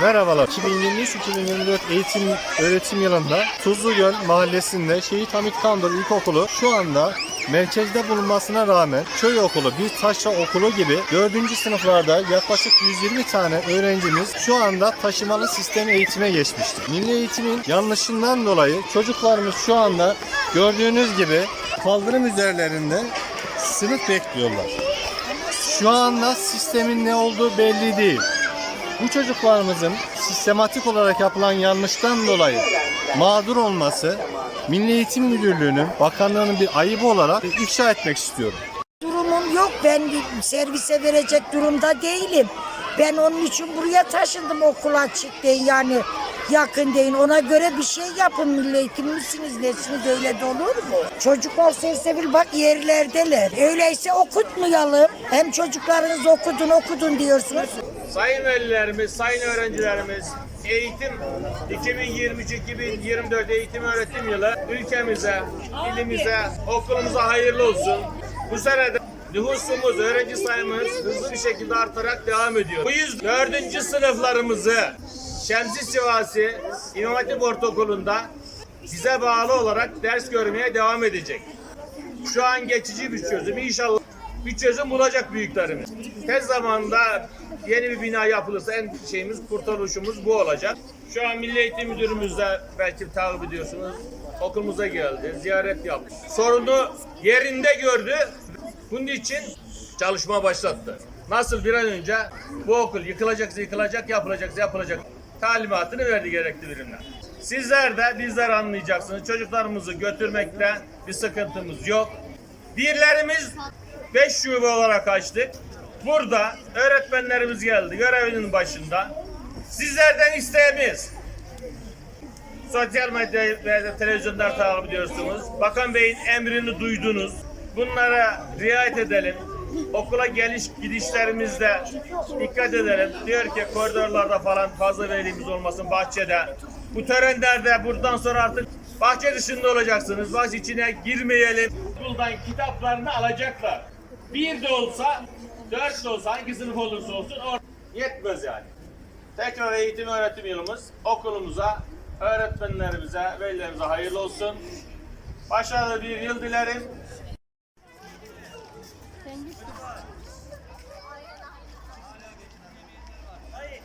Merhabalar. 2023-2024 eğitim öğretim yılında Tuzlugöl mahallesinde Şehit Hamit Kandır İlkokulu şu anda merkezde bulunmasına rağmen köy okulu, bir taşra okulu gibi 4. sınıflarda yaklaşık 120 tane öğrencimiz şu anda taşımalı sistem eğitime geçmiştir. Milli eğitimin yanlışından dolayı çocuklarımız şu anda gördüğünüz gibi kaldırım üzerlerinde sınıf bekliyorlar. Şu anda sistemin ne olduğu belli değil. Bu çocuklarımızın sistematik olarak yapılan yanlıştan dolayı mağdur olması Milli Eğitim Müdürlüğü'nün, bakanlığının bir ayıbı olarak ifşa etmek istiyorum. Durumum yok. Ben servise verecek durumda değilim. Ben onun için buraya taşındım okula açık değil yani yakın değil. Ona göre bir şey yapın milli misiniz nesiniz öyle de olur mu? Çocuklar sersebil bak yerlerdeler. Öyleyse okutmayalım. Hem çocuklarınız okudun okudun diyorsunuz. Sayın velilerimiz, sayın öğrencilerimiz, eğitim 2023-2024 eğitim öğretim yılı ülkemize, ilimize, okulumuza hayırlı olsun. Bu sene de nüfusumuz, öğrenci sayımız hızlı bir şekilde artarak devam ediyor. Bu yüzden dördüncü sınıflarımızı Şemsi Sivasi İmam Hatip Ortaokulu'nda bize bağlı olarak ders görmeye devam edecek. Şu an geçici bir çözüm. İnşallah bir çözüm bulacak büyüklerimiz. Tez zamanda yeni bir bina yapılırsa en şeyimiz, kurtarışımız bu olacak. Şu an Milli Eğitim Müdürümüz de belki takip ediyorsunuz. Okulumuza geldi, ziyaret yaptı. Sorunu yerinde gördü. Bunun için çalışma başlattı. Nasıl bir an önce bu okul yıkılacaksa yıkılacak, yapılacaksa yapılacak talimatını verdi gerekli birimler. Sizler de bizler anlayacaksınız. Çocuklarımızı götürmekte bir sıkıntımız yok. Birlerimiz 5 şube olarak açtık. Burada öğretmenlerimiz geldi görevinin başında. Sizlerden isteğimiz sosyal medya ve televizyonlar takip ediyorsunuz. Bakan Bey'in emrini duydunuz. Bunlara riayet edelim. Okula geliş gidişlerimizde dikkat edelim. Diyor ki koridorlarda falan fazla velimiz olmasın bahçede. Bu törenlerde buradan sonra artık bahçe dışında olacaksınız. Bahçe içine girmeyelim. Okuldan kitaplarını alacaklar. Bir de olsa, dört de olsa, hangi sınıf olursa olsun or- yetmez yani. Tekrar eğitim öğretim yılımız okulumuza, öğretmenlerimize, velilerimize hayırlı olsun. Başarılı bir yıl dilerim. Aynen aynen. Hayır.